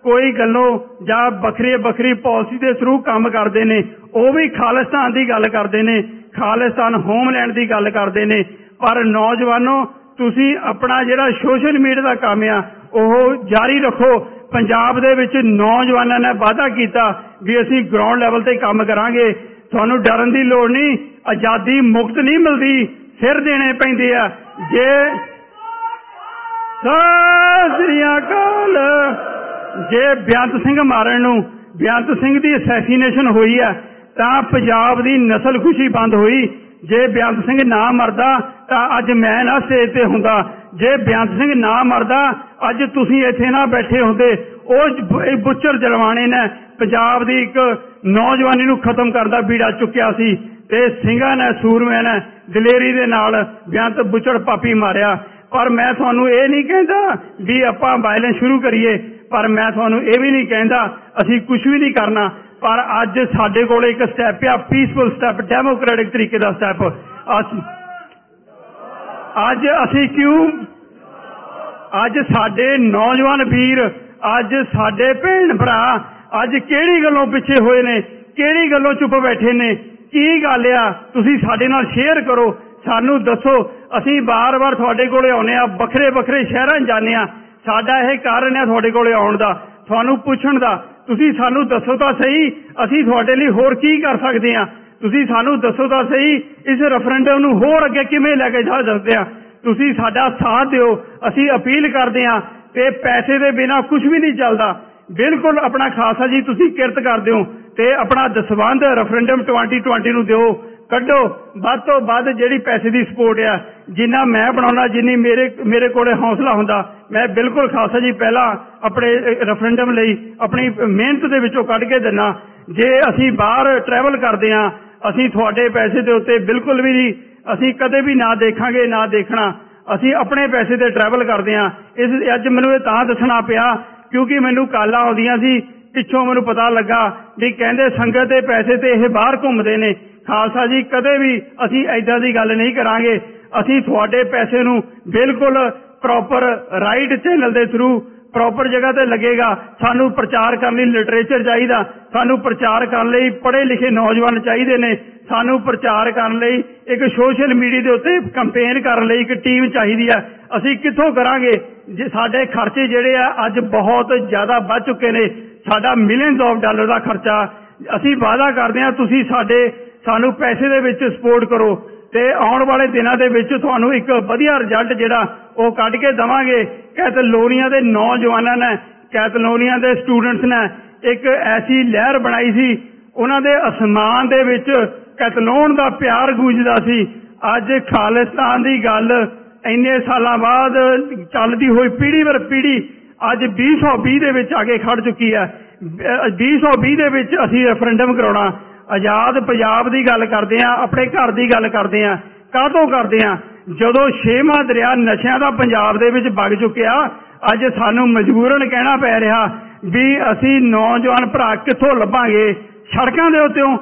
ਕੋਈ ਗੱਲੋਂ ਜਾਂ ਵੱਖਰੀ ਵੱਖਰੀ ਪਾਲਿਸੀ ਦੇ ਥਰੂ ਕੰਮ ਕਰਦੇ ਨੇ, ਉਹ ਵੀ ਖਾਲਿਸਤਾਨ ਦੀ ਗੱਲ ਕਰਦੇ ਨੇ ਖਾਲਿਸਤਾਨ ਹੋਮਲੈਂਡ ਦੀ ਗੱਲ ਕਰਦੇ ਨੇ। ਪਰ ਨੌਜਵਾਨੋ, ਤੁਸੀਂ ਆਪਣਾ ਜਿਹੜਾ ਸੋਸ਼ਲ ਮੀਡੀਆ ਦਾ ਕੰਮ ਆ, ਉਹ ਜਾਰੀ ਰੱਖੋ। ਪੰਜਾਬ ਦੇ ਵਿੱਚ ਨੌਜਵਾਨਾਂ ਨੇ ਵਾਅਦਾ ਕੀਤਾ ਵੀ ਅਸੀਂ ਗਰਾਊਂਡ ਲੈਵਲ ਤੇ ਕੰਮ ਕਰਾਂਗੇ। ਤੁਹਾਨੂੰ ਡਰਨ ਦੀ ਲੋੜ ਨਹੀਂ, ਆਜ਼ਾਦੀ ਮੁਕਤ ਨਹੀਂ ਮਿਲਦੀ, ਸਿਰ ਦੇਣੇ ਪੈਂਦੇ ਆ। ਜੇ ਸਤਿ ਸ੍ਰੀ ਅਕਾਲ। ਜੇ ਬੇਅੰਤ ਸਿੰਘ ਮਾਰਨ ਨੂੰ ਬੇਅੰਤ ਸਿੰਘ ਦੀ ਅਸੈਸੀਨੇਸ਼ਨ ਹੋਈ ਹੈ ਤਾਂ ਪੰਜਾਬ ਦੀ ਨਸਲ ਖੁਸ਼ੀ ਬੰਦ ਹੋਈ। ਜੇ ਬੇਅੰਤ ਸਿੰਘ ਨਾ ਮਰਦਾ, ਤਾਂ ਅੱਜ ਮੈਂ ਨਾ ਸਟੇਜ ਤੇ ਹੁੰਦਾ। ਜੇ ਬੇਅੰਤ ਸਿੰਘ ਨਾ ਮਰਦਾ, ਅੱਜ ਤੁਸੀਂ ਇੱਥੇ ਨਾ ਬੈਠੇ ਹੁੰਦੇ। ਉਹ ਬੁੱਚਰ ਜਲਵਾਣੇ ਨੇ। ਪੰਜਾਬ ਦੀ ਇੱਕ ਨੌਜਵਾਨੀ ਨੂੰ ਖਤਮ ਕਰਦਾ ਬੀੜਾ ਚੁੱਕਿਆ ਸੀ। ਤੇ ਸਿੰਘਾਂ ਨੇ, ਸੂਰਮਿਆਂ ਨੇ ਦਲੇਰੀ ਦੇ ਨਾਲ ਬੇਅੰਤ ਬੁੱਚੜ ਪਾਪੀ ਮਾਰਿਆ। ਪਰ ਮੈਂ ਤੁਹਾਨੂੰ ਇਹ ਨਹੀਂ ਕਹਿੰਦਾ ਵੀ ਆਪਾਂ ਵਾਇਲੈਂਸ ਸ਼ੁਰੂ ਕਰੀਏ। ਪਰ ਮੈਂ ਤੁਹਾਨੂੰ ਇਹ ਵੀ ਨਹੀਂ ਕਹਿੰਦਾ, ਅਸੀਂ ਕੁਝ ਵੀ ਨਹੀਂ ਕਰਨਾ। ਪਰ ਅੱਜ ਸਾਡੇ ਕੋਲ ਇੱਕ ਸਟੈਪ ਆ ਪੀਸਫੁਲ ਸਟੈਪ ਡੈਮੋਕ੍ਰੈਟਿਕ ਤਰੀਕੇ ਦਾ ਸਟੈਪ ਅਸੀਂ ਅੱਜ ਅਸੀਂ ਕਿਉਂ? ਅੱਜ ਸਾਡੇ ਨੌਜਵਾਨ ਵੀਰ, ਅੱਜ ਸਾਡੇ ਭੈਣ ਭਰਾ, ਅੱਜ ਕਿਹੜੀ ਗੱਲੋਂ ਪਿੱਛੇ ਹੋਏ ਨੇ, ਕਿਹੜੀ ਗੱਲੋਂ ਚੁੱਪ ਬੈਠੇ ਨੇ, ਕੀ ਗੱਲ ਆ? ਤੁਸੀਂ ਸਾਡੇ ਨਾਲ ਸ਼ੇਅਰ ਕਰੋ, ਸਾਨੂੰ ਦੱਸੋ। ਅਸੀਂ ਬਾਰ-ਬਾਰ ਤੁਹਾਡੇ ਕੋਲੇ ਆਉਨੇ ਆ, ਵੱਖਰੇ ਵੱਖਰੇ ਸ਼ਹਿਰਾਂ ਜਾਂਦੇ ਆ। ਸਾਡਾ ਇਹ ਕਾਰਨ ਹੈ ਤੁਹਾਡੇ ਕੋਲੇ ਆਉਣ ਦਾ, ਤੁਹਾਨੂੰ ਪੁੱਛਣ ਦਾ। ਤੁਸੀਂ ਸਾਨੂੰ ਦੱਸੋ ਤਾਂ ਸਹੀ, ਅਸੀਂ ਤੁਹਾਡੇ ਲਈ ਹੋਰ ਕੀ ਕਰ ਸਕਦੇ ਹਾਂ? ਤੁਸੀਂ ਸਾਨੂੰ ਦੱਸੋ ਤਾਂ ਸਹੀ, ਇਸ ਰੈਫਰੈਂਡਮ ਨੂੰ ਹੋਰ ਅੱਗੇ ਕਿਵੇਂ ਲੈ ਕੇ ਜਾ ਸਕਦੇ ਹਾਂ? ਤੁਸੀਂ ਸਾਡਾ ਸਾਥ ਦਿਓ, ਅਸੀਂ ਅਪੀਲ ਕਰਦੇ ਹਾਂ ਤੇ ਪੈਸੇ ਦੇ ਬਿਨਾ ਕੁਝ ਵੀ ਨਹੀਂ ਚੱਲਦਾ। ਬਿਲਕੁਲ ਆਪਣਾ ਖਾਲਸਾ ਜੀ, ਤੁਸੀਂ ਕਿਰਤ ਕਰਦੇ ਹੋ ਤੇ ਆਪਣਾ ਦਸਵੰਧ ਰੈਫਰੈਂਡਮ 2020 ਨੂੰ ਦਿਓ। ਕੱਢੋ, ਵੱਧ ਤੋਂ ਵੱਧ ਜਿਹੜੀ ਪੈਸੇ ਦੀ ਸਪੋਰਟ ਆ, ਜਿੰਨਾ ਮੈਂ ਬਣਾਉਣਾ, ਜਿੰਨੀ ਮੇਰੇ ਮੇਰੇ ਕੋਲੇ ਹੌਸਲਾ ਹੁੰਦਾ ਮੈਂ ਬਿਲਕੁਲ ਖਾਲਸਾ ਜੀ, ਪਹਿਲਾਂ ਆਪਣੇ ਰੈਫਰੈਂਡਮ ਲਈ ਆਪਣੀ ਮਿਹਨਤ ਦੇ ਵਿੱਚੋਂ ਕੱਢ ਕੇ ਦਿੰਨਾ। ਜੇ ਅਸੀਂ ਬਾਹਰ ਟਰੈਵਲ ਕਰਦੇ ਆ ਅਸੀਂ ਤੁਹਾਡੇ ਪੈਸੇ ਦੇ ਉੱਤੇ ਬਿਲਕੁਲ ਵੀ ਨਹੀਂ, ਅਸੀਂ ਕਦੇ ਵੀ ਨਾ ਦੇਖਾਂਗੇ, ਨਾ ਦੇਖਣਾ। ਅਸੀਂ ਆਪਣੇ ਪੈਸੇ ਤੇ ਟਰੈਵਲ ਕਰਦੇ ਆ ਇਸ, ਅੱਜ ਮੈਨੂੰ ਇਹ ਤਾਂ ਦੱਸਣਾ ਪਿਆ, ਕਿਉਂਕਿ ਮੈਨੂੰ ਕਾਲਾਂ ਆਉਂਦੀਆਂ ਸੀ, ਪਿੱਛੋਂ ਮੈਨੂੰ ਪਤਾ ਲੱਗਾ ਵੀ ਕਹਿੰਦੇ ਸੰਗਤ ਦੇ ਪੈਸੇ ਤੇ ਇਹ ਬਾਹਰ ਘੁੰਮਦੇ ਨੇ। ਖਾਲਸਾ ਜੀ, ਕਦੇ ਵੀ ਅਸੀਂ ਐਦਾਂ ਦੀ ਗੱਲ ਨਹੀਂ ਕਰਾਂਗੇ। ਅਸੀਂ ਤੁਹਾਡੇ ਪੈਸੇ ਨੂੰ ਬਿਲਕੁਲ ਪ੍ਰੋਪਰ ਰਾਈਟ ਚੈਨਲ ਦੇ ਥਰੂ ਪ੍ਰੋਪਰ ਜਗ੍ਹਾ ਤੇ ਲੱਗੇਗਾ। ਸਾਨੂੰ ਪ੍ਰਚਾਰ ਕਰਨ ਲਈ ਲਿਟਰੇਚਰ ਚਾਹੀਦਾ। ਸਾਨੂੰ ਪ੍ਰਚਾਰ ਕਰਨ ਲਈ ਪੜ੍ਹੇ ਲਿਖੇ ਨੌਜਵਾਨ ਚਾਹੀਦੇ ਨੇ। ਸਾਨੂੰ ਪ੍ਰਚਾਰ ਕਰਨ ਲਈ ਇੱਕ ਸੋਸ਼ਲ ਮੀਡੀਆ ਦੇ ਉੱਤੇ ਕੰਪੇਨ ਕਰਨ ਲਈ ਇੱਕ ਟੀਮ ਚਾਹੀਦੀ ਹੈ। ਅਸੀਂ ਕਿੱਥੋਂ ਕਰਾਂਗੇ? ਜੇ ਸਾਡੇ ਖਰਚੇ ਜਿਹੜੇ ਆ ਅੱਜ ਬਹੁਤ ਜ਼ਿਆਦਾ ਵੱਧ ਚੁੱਕੇ ਨੇ। ਸਾਡਾ ਮਿਲੀਅਨਸ ਆਫ ਡਾਲਰ ਦਾ ਖਰਚਾ। ਅਸੀਂ ਵਾਅਦਾ ਕਰਦੇ ਹਾਂ, ਤੁਸੀਂ ਸਾਡੇ, ਸਾਨੂੰ ਪੈਸੇ ਦੇ ਵਿੱਚ ਸਪੋਰਟ ਕਰੋ। ਤੇ ਆਉਣ ਵਾਲੇ ਦਿਨਾਂ ਦੇ ਵਿੱਚ ਤੁਹਾਨੂੰ ਇੱਕ ਵਧੀਆ ਰਿਜ਼ਲਟ ਜਿਹੜਾ ਉਹ ਕੱਢ ਕੇ ਦਵਾਂਗੇ। ਕੈਤਲੋਨੀਆ ਦੇ ਨੌਜਵਾਨਾਂ ਨੇ ਕੈਤਲੋਨੀਆ ਦੇ ਸਟੂਡੈਂਟਸ ਨੇ, ਇੱਕ ਐਸੀ ਲਹਿਰ ਬਣਾਈ ਸੀ, ਉਹਨਾਂ ਦੇ ਅਸਮਾਨ ਦੇ ਵਿੱਚ ਕੈਤਲੋਨ ਦਾ ਪਿਆਰ ਗੂੰਜਦਾ ਸੀ। ਅੱਜ ਖਾਲਿਸਤਾਨ ਦੀ ਗੱਲ ਇੰਨੇ ਸਾਲਾਂ ਬਾਅਦ ਚੱਲਦੀ ਹੋਈ ਪੀੜ੍ਹੀ ਵਰ ਪੀੜ੍ਹੀ ਅੱਜ 2020 ਦੇ ਵਿੱਚ ਆ ਕੇ ਖੜ ਚੁੱਕੀ ਹੈ। 2020 ਦੇ ਵਿੱਚ ਅਸੀਂ ਰੈਫਰੈਂਡਮ ਕਰਾਉਣਾ। ਆਜ਼ਾਦ ਪੰਜਾਬ ਦੀ ਗੱਲ ਕਰਦੇ ਆ ਆਪਣੇ ਘਰ ਦੀ ਗੱਲ ਕਰਦੇ ਆ ਕਾਹਤੋਂ ਕਰਦੇ ਆ ਜਦੋਂ ਛੇਵਾਂ ਦਰਿਆ ਨਸ਼ਿਆਂ ਦਾ ਪੰਜਾਬ ਦੇ ਵਿੱਚ ਵਗ ਚੁੱਕਿਆ, ਅੱਜ ਸਾਨੂੰ ਮਜਬੂਰਨ ਕਹਿਣਾ ਪੈ ਰਿਹਾ ਵੀ ਅਸੀਂ ਨੌਜਵਾਨ ਭਰਾ ਕਿੱਥੋਂ ਲੱਭਾਂਗੇ? ਸੜਕਾਂ ਦੇ ਉੱਤੇੋਂ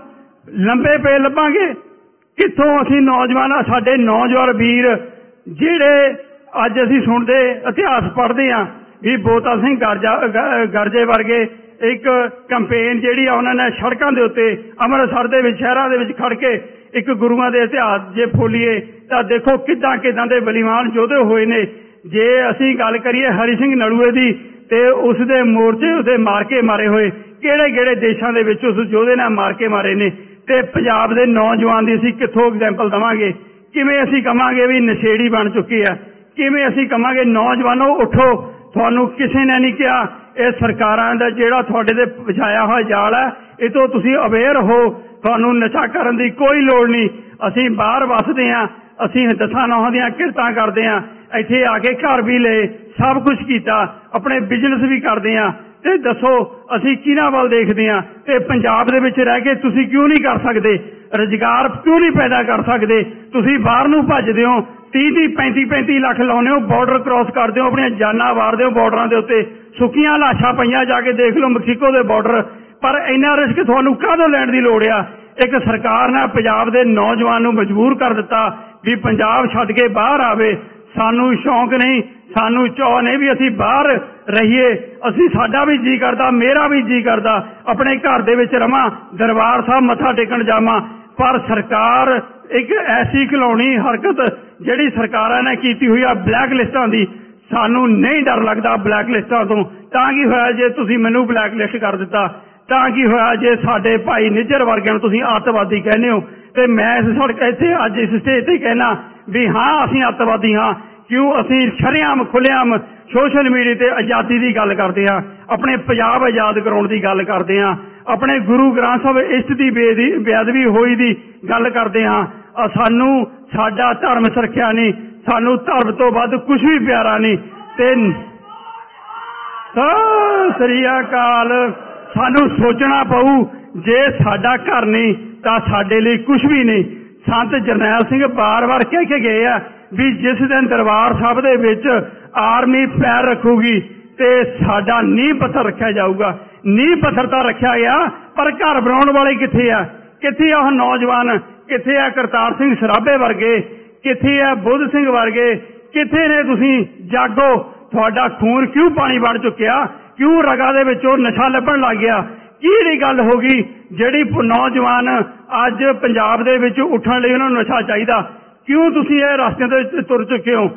ਲੰਬੇ ਪਏ ਲੱਭਾਂਗੇ? ਕਿੱਥੋਂ ਅਸੀਂ ਨੌਜਵਾਨ ਸਾਡੇ ਨੌਜਵਾਨ ਵੀਰ ਜਿਹੜੇ ਅੱਜ ਅਸੀਂ ਸੁਣਦੇ, ਇਤਿਹਾਸ ਪੜ੍ਹਦੇ ਆ ਵੀ ਬੋਤਾ ਸਿੰਘ ਗਰਜੇ ਵਰਗੇ ਇੱਕ ਕੈਂਪੇਨ ਜਿਹੜੀ ਆ, ਉਹਨਾਂ ਨੇ ਸੜਕਾਂ ਦੇ ਉੱਤੇ ਅੰਮ੍ਰਿਤਸਰ ਦੇ ਵਿੱਚ, ਸ਼ਹਿਰਾਂ ਦੇ ਵਿੱਚ ਖੜ ਕੇ ਇੱਕ ਗੁਰੂਆਂ ਦੇ ਇਤਿਹਾਸ ਜੇ ਫੋਲੀਏ ਤਾਂ ਦੇਖੋ ਕਿੱਦਾਂ ਕਿੱਦਾਂ ਦੇ ਬਲੀਵਾਨ ਯੋਧੇ ਹੋਏ ਨੇ। ਜੇ ਅਸੀਂ ਗੱਲ ਕਰੀਏ ਹਰੀ ਸਿੰਘ ਨੜੂਏ ਦੀ, ਤੇ ਉਸ ਦੇ ਮੋਰਚੇ ਉਹਦੇ ਮਾਰ ਕੇ ਮਾਰੇ ਹੋਏ। ਕਿਹੜੇ ਕਿਹੜੇ ਦੇਸ਼ਾਂ ਦੇ ਵਿੱਚ ਉਸ ਯੋਧੇ ਨੇ ਮਾਰ ਕੇ ਮਾਰੇ ਨੇ। ਤੇ ਪੰਜਾਬ ਦੇ ਨੌਜਵਾਨ ਦੀ ਅਸੀਂ ਕਿੱਥੋਂ ਐਗਜ਼ਾਮਪਲ ਦਵਾਂਗੇ? ਕਿਵੇਂ ਅਸੀਂ ਕਵਾਂਗੇ ਵੀ ਨਸ਼ੇੜੀ ਬਣ ਚੁੱਕੀ ਆ ਕਿਵੇਂ ਅਸੀਂ ਕਵਾਂਗੇ ਨੌਜਵਾਨੋ, ਉਠੋ। ਤੁਹਾਨੂੰ ਕਿਸੇ ਨੇ ਨਹੀਂ ਕਿਹਾ, ਇਹ ਸਰਕਾਰਾਂ ਦਾ ਜਿਹੜਾ ਤੁਹਾਡੇ ਤੇ ਵਿਛਾਇਆ ਹੋਇਆ ਜਾਲ ਹੈ, ਇਹ ਤੋਂ ਤੁਸੀਂ ਅਵੇਅਰ ਹੋ। ਤੁਹਾਨੂੰ ਨਸ਼ਾ ਕਰਨ ਦੀ ਕੋਈ ਲੋੜ ਨਹੀਂ। ਅਸੀਂ ਬਾਹਰ ਵਸਦੇ ਆਂ ਅਸੀਂ ਦਸਾਂ ਨੌਹਾਂ ਦੀਆਂ ਕਿਰਤਾਂ ਕਰਦੇ ਆਂ ਇੱਥੇ ਆ ਕੇ ਘਰ ਵੀ ਲਏ, ਸਭ ਕੁਝ ਕੀਤਾ, ਆਪਣੇ ਬਿਜ਼ਨਸ ਵੀ ਕਰਦੇ ਆਂ ਤੇ ਦੱਸੋ, ਅਸੀਂ ਕਿਹਨਾਂ ਵੱਲ ਦੇਖਦੇ ਆਂ ਤੇ ਪੰਜਾਬ ਦੇ ਵਿੱਚ ਰਹਿ ਕੇ ਤੁਸੀਂ ਕਿਉਂ ਨਹੀਂ ਕਰ ਸਕਦੇ? ਰੋਜ਼ਗਾਰ ਕਿਉਂ ਨਹੀਂ ਪੈਦਾ ਕਰ ਸਕਦੇ? ਤੁਸੀਂ ਬਾਹਰ ਨੂੰ ਭੱਜਦੇ ਹੋ 30 30 35 35 ਲੱਖ ਲਾਉਨੇ ਹੋ ਬਾਰਡਰ ਕ੍ਰਾਸ ਕਰਦੇ ਹੋ, ਆਪਣੀਆਂ ਜਾਨਾਂ ਵਾਰਦੇ ਹੋ ਬਾਰਡਰਾਂ ਦੇ ਉੱਤੇ। ਸੁੱਕੀਆਂ ਲਾਸ਼ਾਂ ਪਈਆਂ ਜਾ ਕੇ ਦੇਖ ਲਓ ਮੈਕਸੀਕੋ ਦੇ ਬਾਰਡਰ ਪਰ ਇੰਨਾ ਰਿਸਕ ਤੁਹਾਨੂੰ ਕਾਹਦੋਂ ਲੈਣ ਦੀ ਲੋੜ ਆ? ਇੱਕ ਸਰਕਾਰ ਨੇ ਪੰਜਾਬ ਦੇ ਨੌਜਵਾਨ ਨੂੰ ਮਜਬੂਰ ਕਰ ਦਿੱਤਾ। ਵੀ ਪੰਜਾਬ ਛੱਡ ਕੇ ਬਾਹਰ ਆਵੇ, ਸਾਨੂੰ ਸ਼ੌਂਕ ਨਹੀਂ, ਸਾਨੂੰ ਚਾਹ ਨਹੀਂ ਵੀ ਅਸੀਂ ਬਾਹਰ ਰਹੀਏ। ਅਸੀਂ ਸਾਡਾ ਵੀ ਜੀ ਕਰਦਾ, ਮੇਰਾ ਵੀ ਜੀ ਕਰਦਾ, ਆਪਣੇ ਘਰ ਦੇ ਵਿੱਚ ਰਵਾਂ, ਦਰਬਾਰ ਸਾਹਿਬ ਮੱਥਾ ਟੇਕਣ ਜਾਵਾਂ। ਪਰ ਸਰਕਾਰ ਇੱਕ ਐਸੀ ਖਿਲਾਉਣੀ ਹਰਕਤ ਜਿਹੜੀ ਸਰਕਾਰਾਂ ਨੇ ਕੀਤੀ ਹੋਈ ਆ ਬਲੈਕ ਲਿਸਟਾਂ ਦੀ, ਸਾਨੂੰ ਨਹੀਂ ਡਰ ਲੱਗਦਾ ਬਲੈਕ ਲਿਸਟਾਂ ਤੋਂ। ਤਾਂ ਕੀ ਹੋਇਆ ਜੇ ਤੁਸੀਂ ਮੈਨੂੰ ਬਲੈਕ ਲਿਸਟ ਕਰ ਦਿੱਤਾ? ਤਾਂ ਕੀ ਹੋਇਆ ਜੇ ਸਾਡੇ ਭਾਈ ਨਿੱਜਰ ਵਰਗਿਆਂ ਨੂੰ ਤੁਸੀਂ ਅੱਤਵਾਦੀ ਕਹਿੰਦੇ ਹੋ? ਤੇ ਮੈਂ ਇਸ ਸੜਕ ਇੱਥੇ ਅੱਜ ਇਸ ਸਟੇਜ ਤੇ ਕਹਿਣਾ ਵੀ ਹਾਂ, ਅਸੀਂ ਅੱਤਵਾਦੀ ਹਾਂ। ਕਿਉਂ? ਅਸੀਂ ਸ਼ਰਿਆਮ ਖੁੱਲਿਆਮ ਸੋਸ਼ਲ ਮੀਡੀਆ ਤੇ ਆਜ਼ਾਦੀ ਦੀ ਗੱਲ ਕਰਦੇ ਹਾਂ। ਆਪਣੇ ਪੰਜਾਬ ਆਜ਼ਾਦ ਕਰਾਉਣ ਦੀ ਗੱਲ ਕਰਦੇ ਹਾਂ। ਆਪਣੇ ਗੁਰੂ ਗ੍ਰੰਥ ਸਾਹਿਬ ਇਸ਼ਟ ਦੀ ਬੇਅਦਬੀ ਹੋਈ ਦੀ ਗੱਲ ਕਰਦੇ ਹਾਂ। ਸਾਨੂੰ ਸਾਡਾ ਧਰਮ ਸੁਰੱਖਿਆ ਨਹੀਂ। ਸਾਨੂੰ ਧਰਮ ਤੋਂ ਵੱਧ ਕੁਝ ਵੀ ਪਿਆਰਾ ਨਹੀਂ। ਤੇ ਸ੍ਰੀ ਅਕਾਲ। ਸਾਨੂੰ ਸੋਚਣਾ ਪਊ ਜੇ ਸਾਡਾ ਘਰ ਨਹੀਂ, ਤਾਂ ਸਾਡੇ ਲਈ ਕੁਝ ਵੀ ਨਹੀਂ। ਸੰਤ ਜਰਨੈਲ ਸਿੰਘ ਬਾਰ-ਬਾਰ ਕਹਿ ਕੇ ਗਏ ਆ ਵੀ ਜਿਸ ਦਿਨ ਦਰਬਾਰ ਸਾਹਿਬ ਦੇ ਵਿੱਚ ਆਰਮੀ ਪੈਰ ਰੱਖੂਗੀ ਤੇ ਸਾਡਾ ਨੀਂਹ ਪੱਥਰ ਰੱਖਿਆ ਜਾਊਗਾ। ਨੀਂਹ ਪੱਥਰ ਤਾਂ ਰੱਖਿਆ ਗਿਆ, ਪਰ ਘਰ ਬਣਾਉਣ ਵਾਲੇ ਕਿੱਥੇ ਆ? ਕਿੱਥੇ ਆ ਉਹ ਨੌਜਵਾਨ? ਕਿੱਥੇ ਆ ਕਰਤਾਰ ਸਿੰਘ ਸਰਾਭੇ ਵਰਗੇ? ਕਿੱਥੇ ਆ ਬੁੱਧ ਸਿੰਘ ਵਰਗੇ? ਕਿੱਥੇ ਨੇ ਤੁਸੀਂ? ਜਾਗੋ, ਤੁਹਾਡਾ ਖੂਨ ਕਿਉਂ ਪਾਣੀ ਬਣ ਚੁੱਕਿਆ? ਕਿਉਂ ਰਗਾ ਦੇ ਵਿੱਚੋਂ ਨਸ਼ਾ ਲੱਭਣ ਲੱਗ ਗਿਆ? ਕਿਹੜੀ ਗੱਲ ਹੋ ਗਈ? ਜਿਹੜੀ ਨੌਜਵਾਨ ਅੱਜ ਪੰਜਾਬ ਦੇ ਵਿੱਚ ਉੱਠਣ ਲਈ ਉਹਨਾਂ ਨੂੰ ਨਸ਼ਾ ਚਾਹੀਦਾ। ਕਿਉਂ ਤੁਸੀਂ ਇਹ ਰਸਤਿਆਂ ਤੇ ਤੁਰ ਚੁੱਕੇ ਹੋ?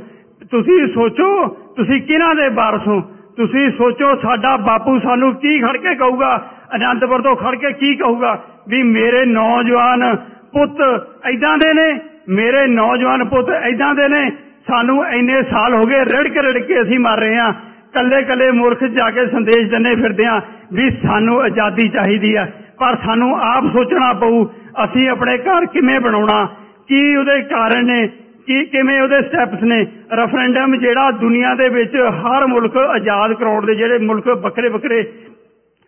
ਤੁਸੀਂ ਸੋਚੋ, ਤੁਸੀਂ ਕਿਹਨਾਂ ਦੇ ਵਾਰਸ ਹੋ? ਤੁਸੀਂ ਸੋਚੋ, ਸਾਡਾ ਬਾਪੂ ਸਾਨੂੰ ਕੀ ਖੜ ਕੇ ਕਹੂਗਾ? ਅਨੰਦਪੁਰ ਤੋਂ ਖੜ ਕੇ ਕੀ ਕਹੂਗਾ? ਵੀ ਮੇਰੇ ਨੌਜਵਾਨ ਪੁੱਤ ਐਦਾਂ ਦੇ ਨੇ, ਮੇਰੇ ਨੌਜਵਾਨ ਪੁੱਤ ਐਦਾਂ ਦੇ ਨੇ। ਸਾਨੂੰ ਇੰਨੇ ਸਾਲ ਹੋ ਗਏ ਰੜਕ ਰੜ ਕੇ ਅਸੀਂ ਮਰ ਰਹੇ ਹਾਂ। ਕੱਲੇ ਕੱਲੇ ਮੁਲਕ ਜਾ ਕੇ ਸੰਦੇਸ਼ ਦਿੰਨੇ ਫਿਰਦੇ ਆ ਵੀ ਸਾਨੂੰ ਆਜ਼ਾਦੀ ਚਾਹੀਦੀ ਆ ਪਰ ਸਾਨੂੰ ਆਪ ਸੋਚਣਾ ਪਊ, ਅਸੀਂ ਆਪਣੇ ਘਰ ਕਿਵੇਂ ਬਣਾਉਣਾ, ਕੀ ਉਹਦੇ ਕਾਰਨ ਨੇ, ਕਿ ਕਿਵੇਂ ਉਹਦੇ ਸਟੈਪਸ ਨੇ। ਰੈਫਰੈਂਡਮ ਜਿਹੜਾ ਦੁਨੀਆ ਦੇ ਵਿੱਚ ਹਰ ਮੁਲਕ ਆਜ਼ਾਦ ਕਰਾਉਣ ਦੇ ਜਿਹੜੇ ਮੁਲਕ ਵੱਖਰੇ ਵੱਖਰੇ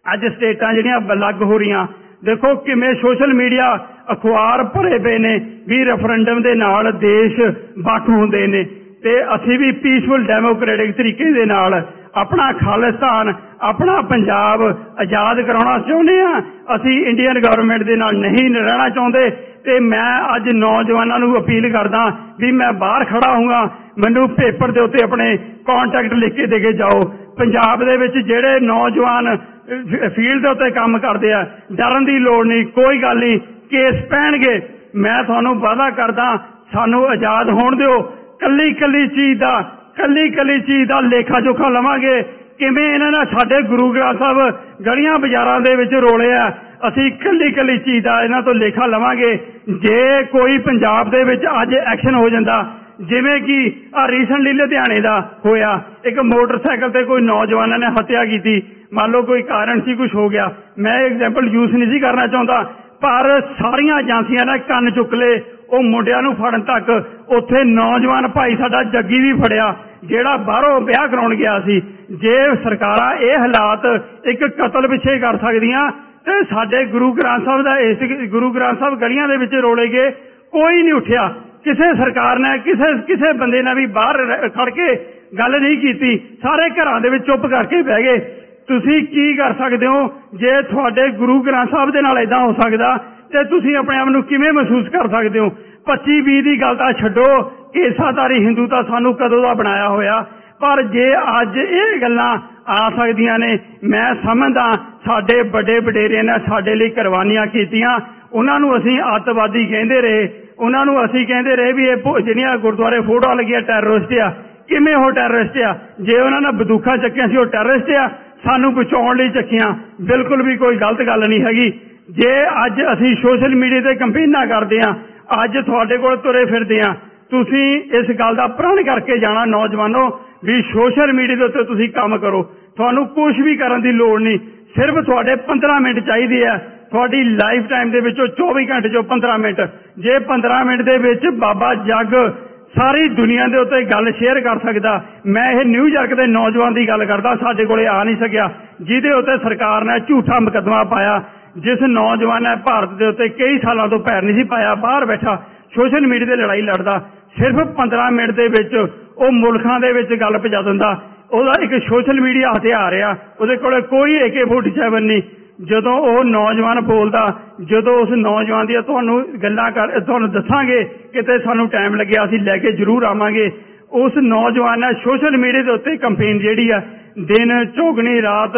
ਅੱਜ ਸਟੇਟਾਂ ਜਿਹੜੀਆਂ ਅਲੱਗ ਹੋ ਰਹੀਆਂ, ਦੇਖੋ ਕਿਵੇਂ ਸੋਸ਼ਲ ਮੀਡੀਆ ਅਖਬਾਰ ਭਰੇ ਪਏ ਨੇ, ਵੀ ਰੈਫਰੈਂਡਮ ਦੇ ਨਾਲ ਦੇਸ਼ ਵੱਖ ਹੁੰਦੇ ਨੇ। ਤੇ ਅਸੀਂ ਵੀ ਪੀਸਫੁਲ ਡੈਮੋਕ੍ਰੈਟਿਕ ਤਰੀਕੇ ਦੇ ਨਾਲ ਆਪਣਾ ਖਾਲਿਸਤਾਨ, ਆਪਣਾ ਪੰਜਾਬ ਆਜ਼ਾਦ ਕਰਾਉਣਾ ਚਾਹੁੰਦੇ ਆ ਅਸੀਂ ਇੰਡੀਅਨ ਗਵਰਨਮੈਂਟ ਦੇ ਨਾਲ ਨਹੀਂ ਰਹਿਣਾ ਚਾਹੁੰਦੇ ਤੇ ਮੈਂ ਅੱਜ ਨੌਜਵਾਨਾਂ ਨੂੰ ਅਪੀਲ ਕਰਦਾ ਵੀ ਮੈਂ ਬਾਹਰ ਖੜਾ ਹੋਊਗਾ, ਮੈਨੂੰ ਪੇਪਰ ਦੇ ਉੱਤੇ ਆਪਣੇ ਕੰਟੈਕਟ ਲਿਖ ਕੇ ਦੇ ਕੇ ਜਾਓ। ਪੰਜਾਬ ਦੇ ਵਿੱਚ ਜਿਹੜੇ ਨੌਜਵਾਨ ਫੀਲਡ ਦੇ ਉੱਤੇ ਕੰਮ ਕਰਦੇ ਆ, ਡਰਨ ਦੀ ਲੋੜ ਨਹੀਂ, ਕੋਈ ਗੱਲ ਨਹੀਂ, ਕੇਸ ਪੈਣਗੇ। ਮੈਂ ਤੁਹਾਨੂੰ ਵਾਅਦਾ ਕਰਦਾ, ਸਾਨੂੰ ਆਜ਼ਾਦ ਹੋਣ ਦਿਓ। ਕੱਲੀ ਕੱਲੀ ਚੀਜ਼ ਦਾ ਕੱਲੀ ਕੱਲੀ ਚੀਜ਼ ਦਾ ਲੇਖਾ ਜੋਖਾ ਲਵਾਂਗੇ। ਕਿਵੇਂ ਇਹਨਾਂ ਨੇ ਸਾਡੇ ਗੁਰੂ ਗ੍ਰੰਥ ਸਾਹਿਬ ਗਲੀਆਂ ਬਾਜ਼ਾਰਾਂ ਦੇ ਵਿੱਚ ਰੋਲੇ ਆ, ਅਸੀਂ ਕੱਲੀ ਕੱਲੀ ਚੀਜ਼ ਦਾ ਇਹਨਾਂ ਤੋਂ ਲੇਖਾ ਲਵਾਂਗੇ। ਜੇ ਕੋਈ ਪੰਜਾਬ ਦੇ ਵਿੱਚ ਅੱਜ ਐਕਸ਼ਨ ਹੋ ਜਾਂਦਾ, ਜਿਵੇਂ ਕਿ ਆ ਰੀਸੈਂਟਲੀ ਲੁਧਿਆਣੇ ਦਾ ਹੋਇਆ, ਇੱਕ ਮੋਟਰਸਾਈਕਲ ਤੇ ਕੋਈ ਨੌਜਵਾਨਾਂ ਨੇ ਹੱਤਿਆ ਕੀਤੀ। ਮੰਨ ਲਓ ਕੋਈ ਕਾਰਨ ਸੀ ਕੁਝ ਹੋ ਗਿਆ। ਮੈਂ ਐਗਜ਼ਾਮਪਲ ਯੂਜ਼ ਨਹੀਂ ਸੀ ਕਰਨਾ ਚਾਹੁੰਦਾ, ਪਰ ਸਾਰੀਆਂ ਏਜੰਸੀਆਂ ਨੇ ਕੰਨ ਚੁੱਕ ਲਏ। ਉਹ ਮੁੰਡਿਆਂ ਨੂੰ ਫੜਨ ਤੱਕ ਉੱਥੇ ਨੌਜਵਾਨ ਭਾਈ ਸਾਡਾ ਜੱਗੀ ਵੀ ਫੜਿਆ, ਜਿਹੜਾ ਬਾਹਰੋਂ ਵਿਆਹ ਕਰਾਉਣ ਗਿਆ ਸੀ। ਜੇ ਸਰਕਾਰਾਂ ਇਹ ਹਾਲਾਤ ਇੱਕ ਕਤਲ ਪਿੱਛੇ ਕਰ ਸਕਦੀਆਂ, ਤੇ ਸਾਡੇ ਗੁਰੂ ਗ੍ਰੰਥ ਸਾਹਿਬ ਦਾ ਇਸ ਗੁਰੂ ਗ੍ਰੰਥ ਸਾਹਿਬ ਗਲੀਆਂ ਦੇ ਵਿੱਚ ਰੋਲੇ ਗਏ, ਕੋਈ ਨਹੀਂ ਉੱਠਿਆ। ਕਿਸੇ ਸਰਕਾਰ ਨੇ, ਕਿਸੇ ਕਿਸੇ ਬੰਦੇ ਨੇ ਵੀ ਬਾਹਰ ਖੜ ਕੇ ਗੱਲ ਨਹੀਂ ਕੀਤੀ। ਸਾਰੇ ਘਰਾਂ ਦੇ ਵਿੱਚ ਚੁੱਪ ਕਰਕੇ ਬਹਿ ਗਏ। ਤੁਸੀਂ ਕੀ ਕਰ ਸਕਦੇ ਹੋ? ਜੇ ਤੁਹਾਡੇ ਗੁਰੂ ਗ੍ਰੰਥ ਸਾਹਿਬ ਦੇ ਨਾਲ ਇਦਾਂ ਹੋ ਸਕਦਾ ਤੇ ਤੁਸੀਂ ਆਪਣੇ ਆਪ ਨੂੰ ਕਿਵੇਂ ਮਹਿਸੂਸ ਕਰ ਸਕਦੇ ਹੋ 25 20 ਦੀ ਗੱਲ ਤਾਂ ਛੱਡੋ ਕੇਸਾਧਾਰੀ ਹਿੰਦੂ ਤਾਂ ਸਾਨੂੰ ਕਦੋਂ ਦਾ ਬਣਾਇਆ ਹੋਇਆ ਪਰ ਜੇ ਅੱਜ ਇਹ ਗੱਲਾਂ ਆ ਸਕਦੀਆਂ ਨੇ ਮੈਂ ਸਮਝਦਾ ਸਾਡੇ ਵੱਡੇ ਵਡੇਰੇ ਨੇ ਸਾਡੇ ਲਈ ਕੁਰਬਾਨੀਆਂ ਕੀਤੀਆਂ ਉਹਨਾਂ ਨੂੰ ਅਸੀਂ ਅੱਤਵਾਦੀ ਕਹਿੰਦੇ ਰਹੇ ਉਹਨਾਂ ਨੂੰ ਅਸੀਂ ਕਹਿੰਦੇ ਰਹੇ ਵੀ ਇਹ ਜਿਹੜੀਆਂ ਗੁਰਦੁਆਰੇ ਫੋਟੋ ਲੱਗੀਆਂ ਟੈਰਰਿਸਟ ਆ ਕਿਵੇਂ ਉਹ ਟੈਰਰਿਸਟ ਆ ਜੇ ਉਹਨਾਂ ਨੇ ਬੰਦੂਕਾਂ ਚੱਕੀਆਂ ਸੀ ਉਹ ਟੈਰਰਿਸਟ ਆ ਸਾਨੂੰ ਬਚਾਉਣ ਲਈ ਚੱਕੀਆਂ ਬਿਲਕੁਲ ਵੀ ਕੋਈ ਗਲਤ ਗੱਲ ਨਹੀਂ ਹੈਗੀ ਜੇ ਅੱਜ ਅਸੀਂ ਸੋਸ਼ਲ ਮੀਡੀਆ ਤੇ ਕੰਪੇਨਾਂ ਕਰਦੇ ਆ ਅੱਜ ਤੁਹਾਡੇ ਕੋਲ ਤੁਰੇ ਫਿਰਦੇ ਆ ਤੁਸੀਂ ਇਸ ਗੱਲ ਦਾ ਪ੍ਰਣ ਕਰਕੇ ਜਾਣਾ ਨੌਜਵਾਨੋ ਵੀ ਸੋਸ਼ਲ ਮੀਡੀਆ ਦੇ ਉੱਤੇ ਤੁਸੀਂ ਕੰਮ ਕਰੋ। ਤੁਹਾਨੂੰ ਕੁਝ ਵੀ ਕਰਨ ਦੀ ਲੋੜ ਨਹੀਂ, ਸਿਰਫ ਤੁਹਾਡੇ 15 ਮਿੰਟ ਚਾਹੀਦੇ ਆ। ਤੁਹਾਡੀ ਲਾਈਫ ਟਾਈਮ ਦੇ ਵਿੱਚੋਂ 24 ਘੰਟੇ ਚੋਂ 15 ਮਿੰਟ। ਜੇ 15 ਮਿੰਟ ਦੇ ਵਿੱਚ ਬਾਬਾ ਜੱਗ ਸਾਰੀ ਦੁਨੀਆ ਦੇ ਉੱਤੇ ਗੱਲ ਸ਼ੇਅਰ ਕਰ ਸਕਦਾ, ਮੈਂ ਇਹ ਨਿਊਯਾਰਕ ਦੇ ਨੌਜਵਾਨ ਦੀ ਗੱਲ ਕਰਦਾ, ਸਾਡੇ ਕੋਲੇ ਆ ਨਹੀਂ ਸਕਿਆ। ਜਿਹਦੇ ਉੱਤੇ ਸਰਕਾਰ ਨੇ ਝੂਠਾ ਮੁਕੱਦਮਾ ਪਾਇਆ ਜਿਸ ਨੌਜਵਾਨ ਨੇ ਭਾਰਤ ਦੇ ਉੱਤੇ ਕਈ ਸਾਲਾਂ ਤੋਂ ਪੈਰ ਨਹੀਂ ਸੀ ਪਾਇਆ, ਬਾਹਰ ਬੈਠਾ ਸੋਸ਼ਲ ਮੀਡੀਆ ਤੇ ਲੜਾਈ ਲੜਦਾ, ਸਿਰਫ 15 ਮਿੰਟ ਦੇ ਵਿੱਚ ਉਹ ਮੁਲਕਾਂ ਦੇ ਵਿੱਚ ਗੱਲ ਪਹੁੰਚਾ ਦਿੰਦਾ। ਉਹਦਾ ਇੱਕ ਸੋਸ਼ਲ ਮੀਡੀਆ ਹਥਿਆਰ ਆ, ਉਹਦੇ ਕੋਲ ਕੋਈ AK47 ਨਹੀਂ। ਜਦੋਂ ਉਹ ਨੌਜਵਾਨ ਬੋਲਦਾ, ਜਦੋਂ ਉਸ ਨੌਜਵਾਨ ਦੀਆਂ ਤੁਹਾਨੂੰ ਗੱਲਾਂ ਕਰ, ਤੁਹਾਨੂੰ ਦੱਸਾਂਗੇ, ਕਿਤੇ ਸਾਨੂੰ ਟਾਈਮ ਲੱਗਿਆ, ਅਸੀਂ ਲੈ ਕੇ ਜ਼ਰੂਰ ਆਵਾਂਗੇ। ਉਸ ਨੌਜਵਾਨ ਨੇ ਸੋਸ਼ਲ ਮੀਡੀਆ ਦੇ ਉੱਤੇ ਕੰਪੇਨ ਜਿਹੜੀ ਆ ਦਿਨ ਝੋਗਣੀ ਰਾਤ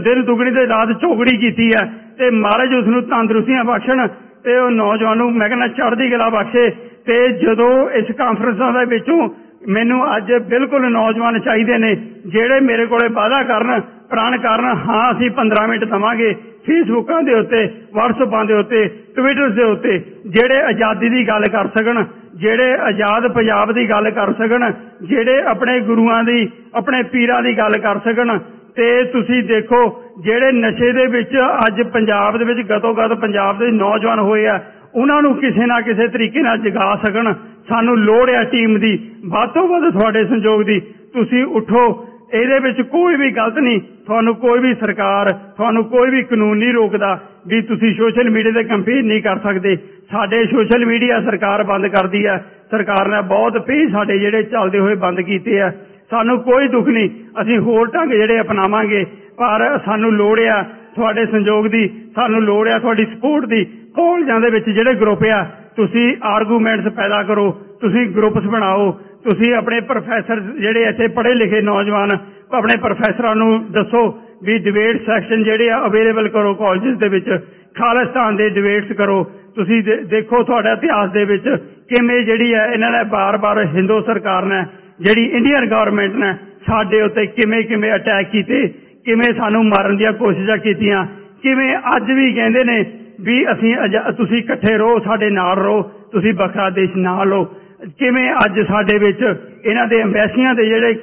ਦਿਨ ਦੁਗਣੀ ਤੇ ਰਾਤ ਚੌਗੜੀ ਕੀਤੀ ਹੈ। ਤੇ ਮਹਾਰਾਜ ਉਸ ਨੂੰ ਤੰਦਰੁਸਤੀਆਂ ਬਖਸ਼ਣ, ਤੇ ਉਹ ਨੌਜਵਾਨ ਨੂੰ ਮੈਂ ਕਹਿੰਦਾ ਚੜ੍ਹਦੀ ਗਲਾ ਬਖਸ਼ੇ। ਤੇ ਜਦੋਂ ਇਸ ਕਾਨਫਰੰਸਾਂ ਦੇ ਵਿੱਚੋਂ ਮੈਨੂੰ ਅੱਜ ਬਿਲਕੁਲ ਨੌਜਵਾਨ ਚਾਹੀਦੇ ਨੇ, ਜਿਹੜੇ ਮੇਰੇ ਕੋਲੇ ਵਾਅਦਾ ਕਰਨ, ਪ੍ਰਾਣ ਕਰਨ, ਹਾਂ, ਅਸੀਂ 15 ਮਿੰਟ ਦਵਾਂਗੇ ਫੇਸਬੁੱਕਾਂ ਦੇ ਉੱਤੇ ਵਟਸਐਪਾਂ ਦੇ ਉੱਤੇ ਟਵਿੱਟਰ ਦੇ ਉੱਤੇ, ਜਿਹੜੇ ਆਜ਼ਾਦੀ ਦੀ ਗੱਲ ਕਰ ਸਕਣ। ਜਿਹੜੇ ਆਜ਼ਾਦ ਪੰਜਾਬ ਦੀ ਗੱਲ ਕਰ ਸਕਣ, ਜਿਹੜੇ ਆਪਣੇ ਗੁਰੂਆਂ ਦੀ, ਆਪਣੇ ਪੀਰਾਂ ਦੀ ਗੱਲ ਕਰ ਸਕਣ, ਤੇ ਤੁਸੀਂ ਦੇਖੋ ਜਿਹੜੇ ਨਸ਼ੇ ਦੇ ਵਿੱਚ ਅੱਜ ਪੰਜਾਬ ਦੇ ਵਿੱਚ ਗਤੋ ਗਤ ਪੰਜਾਬ ਦੇ ਨੌਜਵਾਨ ਹੋਏ ਆ, ਉਹਨਾਂ ਨੂੰ ਕਿਸੇ ਨਾ ਕਿਸੇ ਤਰੀਕੇ ਨਾਲ ਜਗਾ ਸਕਣ। ਸਾਨੂੰ ਲੋੜ ਹੈ ਟੀਮ ਦੀ, ਵੱਧ ਤੋਂ ਵੱਧ ਤੁਹਾਡੇ ਸੰਯੋਗ ਦੀ। ਤੁਸੀਂ ਉਠੋ, ਇਹਦੇ ਵਿੱਚ ਕੋਈ ਵੀ ਗਲਤ ਨਹੀਂ, ਤੁਹਾਨੂੰ ਕੋਈ ਵੀ ਸਰਕਾਰ, ਤੁਹਾਨੂੰ ਕੋਈ ਵੀ ਕਾਨੂੰਨ ਨਹੀਂ ਰੋਕਦਾ ਵੀ ਤੁਸੀਂ ਸੋਸ਼ਲ ਮੀਡੀਆ ਤੇ ਕੰਪੇਨ ਨਹੀਂ ਕਰ ਸਕਦੇ। ਸਾਡੇ ਸੋਸ਼ਲ ਮੀਡੀਆ ਸਰਕਾਰ ਬੰਦ ਕਰਦੀ ਹੈ ਸਰਕਾਰ ਨੇ ਬਹੁਤ ਪੇਜ ਸਾਡੇ ਜਿਹੜੇ ਚੱਲਦੇ ਹੋਏ ਬੰਦ ਕੀਤੇ ਆ। ਸਾਨੂੰ ਕੋਈ ਦੁੱਖ ਨਹੀਂ। ਅਸੀਂ ਹੋਰ ਢੰਗ ਜਿਹੜੇ ਅਪਣਾਵਾਂਗੇ। ਪਰ ਸਾਨੂੰ ਲੋੜ ਆ ਤੁਹਾਡੇ ਸੰਯੋਗ ਦੀ, ਸਾਨੂੰ ਲੋੜ ਆ ਤੁਹਾਡੀ ਸਪੋਰਟ ਦੀ। ਕਾਲਜਾਂ ਦੇ ਵਿੱਚ ਜਿਹੜੇ ਗਰੁੱਪ ਆ, ਤੁਸੀਂ ਆਰਗੂਮੈਂਟਸ ਪੈਦਾ ਕਰੋ, ਤੁਸੀਂ ਗਰੁੱਪਸ ਬਣਾਓ, ਤੁਸੀਂ ਆਪਣੇ ਪ੍ਰੋਫੈਸਰ ਜਿਹੜੇ ਇੱਥੇ ਪੜ੍ਹੇ ਲਿਖੇ ਨੌਜਵਾਨ, ਆਪਣੇ ਪ੍ਰੋਫੈਸਰਾਂ ਨੂੰ ਦੱਸੋ ਵੀ ਡਿਬੇਟ ਸੈਕਸ਼ਨ ਜਿਹੜੇ ਆ ਅਵੇਲੇਬਲ ਕਰੋ ਕਾਲਜਸ ਦੇ ਵਿੱਚ। ਖਾਲਿਸਤਾਨ ਦੇ ਡਿਬੇਟਸ ਕਰੋ। ਤੁਸੀਂ ਦੇਖੋ ਤੁਹਾਡਾ ਇਤਿਹਾਸ ਦੇ ਵਿੱਚ ਕਿਵੇਂ ਜਿਹੜੀ ਹੈ ਇਹਨਾਂ ਨੇ ਬਾਰ-ਬਾਰ ਹਿੰਦੂ ਸਰਕਾਰ ਨੇ, ਜਿਹੜੀ ਇੰਡੀਅਨ ਗਵਰਨਮੈਂਟ ਨੇ ਸਾਡੇ ਉੱਤੇ ਕਿਵੇਂ ਕਿਵੇਂ ਅਟੈਕ ਕੀਤੇ, ਕਿਵੇਂ ਸਾਨੂੰ ਮਾਰਨ ਦੀਆਂ ਕੋਸ਼ਿਸ਼ਾਂ ਕੀਤੀਆਂ, ਕਿਵੇਂ ਅੱਜ ਵੀ ਕਹਿੰਦੇ ਨੇ ਵੀ ਅਸੀਂ ਤੁਸੀਂ ਇਕੱਠੇ ਰਹੋ, ਸਾਡੇ ਨਾਲ ਰਹੋ, ਤੁਸੀਂ ਵੱਖਰਾ ਦੇਸ਼ ਨਾ ਲਓ। ਕਿਵੇਂ ਅੱਜ ਸਾਡੇ ਵਿੱਚ ਇਹਨਾਂ ਦੇ ਐਮਬੈਸੀਆਂ ਦੇ ਜਿਹੜੇ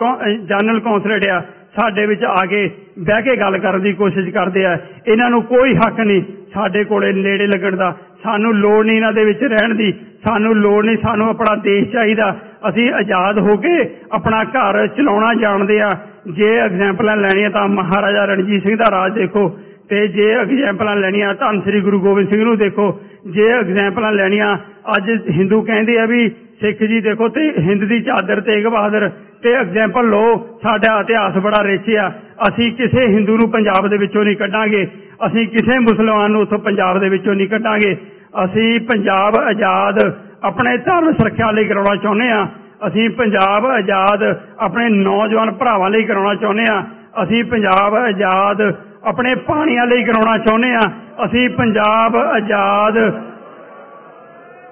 ਜਨਰਲ ਕੌਂਸਲੇਟ ਆ, ਸਾਡੇ ਵਿੱਚ ਆ ਕੇ ਬਹਿ ਕੇ ਗੱਲ ਕਰਨ ਦੀ ਕੋਸ਼ਿਸ਼ ਕਰਦੇ ਆ। ਇਹਨਾਂ ਨੂੰ ਕੋਈ ਹੱਕ ਨਹੀਂ। ਸਾਡੇ ਕੋਲੇ ਨੇੜੇ ਲੱਗਣ ਦਾ। ਸਾਨੂੰ ਲੋੜ ਨਹੀਂ ਇਹਨਾਂ ਦੇ ਵਿੱਚ ਰਹਿਣ ਦੀ। ਸਾਨੂੰ ਲੋੜ ਨਹੀਂ, ਸਾਨੂੰ ਆਪਣਾ ਦੇਸ਼ ਚਾਹੀਦਾ। ਅਸੀਂ ਆਜ਼ਾਦ ਹੋ ਕੇ ਆਪਣਾ ਘਰ ਚਲਾਉਣਾ ਜਾਣਦੇ ਆ। ਜੇ ਐਗਜ਼ਾਮਪਲਾਂ ਲੈਣੀਆਂ ਤਾਂ ਮਹਾਰਾਜਾ ਰਣਜੀਤ ਸਿੰਘ ਦਾ ਰਾਜ ਦੇਖੋ। ਤੇ ਜੇ ਐਗਜ਼ਾਮਪਲਾਂ ਲੈਣੀਆਂ ਧੰਨ ਸ੍ਰੀ ਗੁਰੂ ਗੋਬਿੰਦ ਸਿੰਘ ਨੂੰ ਦੇਖੋ। ਜੇ ਐਗਜ਼ਾਮਪਲਾਂ ਲੈਣੀਆਂ, ਅੱਜ ਹਿੰਦੂ ਕਹਿੰਦੇ ਆ ਵੀ ਸਿੱਖ ਜੀ ਦੇਖੋ ਤੇ ਹਿੰਦ ਦੀ ਚਾਦਰ ਤੇਗ ਬਹਾਦਰ। ਤੇ ਐਗਜ਼ਾਮਪਲ ਲੋ ਸਾਡਾ ਇਤਿਹਾਸ ਬੜਾ ਰਿਚ ਆ ਅਸੀਂ ਕਿਸੇ ਹਿੰਦੂ ਨੂੰ ਪੰਜਾਬ ਦੇ ਵਿੱਚੋਂ ਨਹੀਂ ਕੱਢਾਂਗੇ। ਅਸੀਂ ਕਿਸੇ ਮੁਸਲਮਾਨ ਨੂੰ ਉੱਥੋਂ ਪੰਜਾਬ ਦੇ ਵਿੱਚੋਂ ਨਹੀਂ ਕੱਢਾਂਗੇ। ਅਸੀਂ ਪੰਜਾਬ ਆਜ਼ਾਦ ਆਪਣੇ ਧਰਮ ਸੁਰੱਖਿਆ ਲਈ ਕਰਾਉਣਾ ਚਾਹੁੰਦੇ ਆ ਅਸੀਂ ਪੰਜਾਬ ਆਜ਼ਾਦ ਆਪਣੇ ਨੌਜਵਾਨ ਭਰਾਵਾਂ ਲਈ ਕਰਾਉਣਾ ਚਾਹੁੰਦੇ ਆ ਅਸੀਂ ਪੰਜਾਬ ਆਜ਼ਾਦ ਆਪਣੇ ਪਾਣੀਆਂ ਲਈ ਕਰਾਉਣਾ ਚਾਹੁੰਦੇ ਆ ਅਸੀਂ ਪੰਜਾਬ ਆਜ਼ਾਦ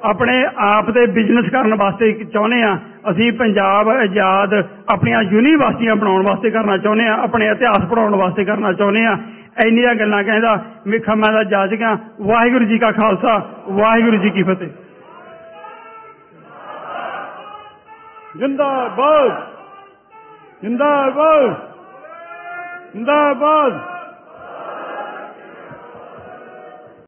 ਆਪਣੇ ਆਪ ਦੇ ਬਿਜ਼ਨਸ ਕਰਨ ਵਾਸਤੇ ਚਾਹੁੰਦੇ ਆ ਅਸੀਂ ਪੰਜਾਬ ਆਜ਼ਾਦ ਆਪਣੀਆਂ ਯੂਨੀਵਰਸਿਟੀਆਂ ਬਣਾਉਣ ਵਾਸਤੇ ਕਰਨਾ ਚਾਹੁੰਦੇ ਆ ਆਪਣੇ ਇਤਿਹਾਸ ਪੜਾਉਣ ਵਾਸਤੇ ਕਰਨਾ ਚਾਹੁੰਦੇ ਆ ਇੰਨੀਆਂ ਗੱਲਾਂ ਕਹਿੰਦਾ ਮਿੱਖਾਂ ਮੈਂ ਦਾ ਜਾਜਕਾਂ ਵਾਹਿਗੁਰੂ ਜੀ ਕਾ ਖਾਲਸਾ, ਵਾਹਿਗੁਰੂ ਜੀ ਕੀ ਫਤਿਹ। ਜਿੰਦਾਬਾਦ ਜਿੰਦਾਬਾਦ ਜਿੰਦਾਬਾਦ।